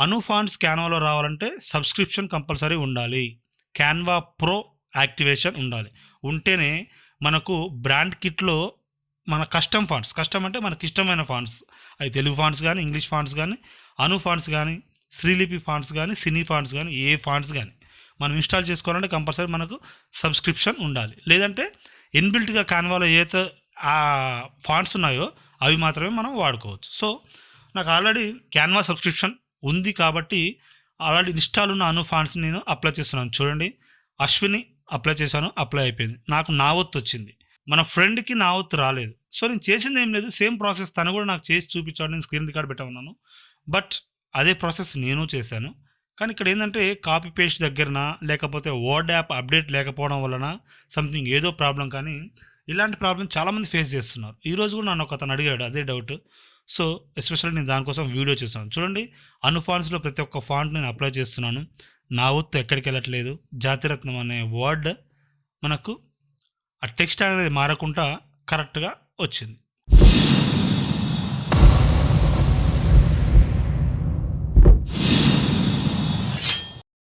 అను fonts క్యాన్వాలో రావాలంటే subscription compulsory ఉండాలి. క్యాన్వా ప్రో యాక్టివేషన్ ఉండాలి. ఉంటేనే మనకు బ్రాండ్ కిట్లో మన కస్టమ్ ఫాంట్స్ కస్టమ్ అంటే మనకి ఇష్టమైన ఫాంట్స్. అవి తెలుగు ఫాంట్స్ కానీ ఇంగ్లీష్ ఫాంట్స్ కానీ అను ఫాంట్స్ కానీ శ్రీలిపి ఫాంట్స్ కానీ సినీ ఫాంట్స్ కానీ ఏ ఫాంట్స్ కానీ మనం ఇన్స్టాల్ చేసుకోవాలంటే కంపల్సరీ మనకు సబ్స్క్రిప్షన్ ఉండాలి. లేదంటే ఇన్బిల్ట్గా కాన్వాలో ఏదైతే ఆ ఫాంట్స్ ఉన్నాయో అవి మాత్రమే మనం వాడుకోవచ్చు. సో నాకు ఆల్రెడీ క్యాన్వా సబ్స్క్రిప్షన్ ఉంది కాబట్టి ఆల్రెడీ ఇన్స్టాల్ ఉన్న అను నేను అప్లై చేస్తున్నాను. చూడండి. అశ్విని అప్లై చేశాను. అప్లై అయిపోయింది. నాకు నా ఒత్తు వచ్చింది. మన ఫ్రెండ్కి నా ఒత్తు రాలేదు. సో నేను చేసింది ఏం లేదు. సేమ్ ప్రాసెస్ తను కూడా నాకు చేసి చూపించాడు. నేను స్క్రీన్ రికార్డ్ పెట్టమన్నాను బట్ అదే ప్రాసెస్ నేను చేశాను. కానీ ఇక్కడ ఏంటంటే కాపీ పేస్ట్ దగ్గరన లేకపోతే వర్డ్ యాప్ అప్డేట్ లేకపోవడం వలన సంథింగ్ ఏదో ప్రాబ్లం కానీ ఇలాంటి ప్రాబ్లం చాలామంది ఫేస్ చేస్తున్నారు. ఈరోజు కూడా నన్ను ఒక అతను అడిగాడు. అదే డౌట్. సో ఎస్పెషల్లీ నేను దానికోసం వీడియో చేస్తాను చూడండి అను ఫాంట్స్లో ప్రతి ఒక్క ఫాంట్ నేను అప్లై చేస్తున్నాను. నా ఒత్తు ఎక్కడికి వెళ్ళట్లేదు. జాతిరత్నం అనే వర్డ్ మనకు ఆ టెక్స్ట్ అనేది మారకుండా కరెక్ట్గా వచ్చింది.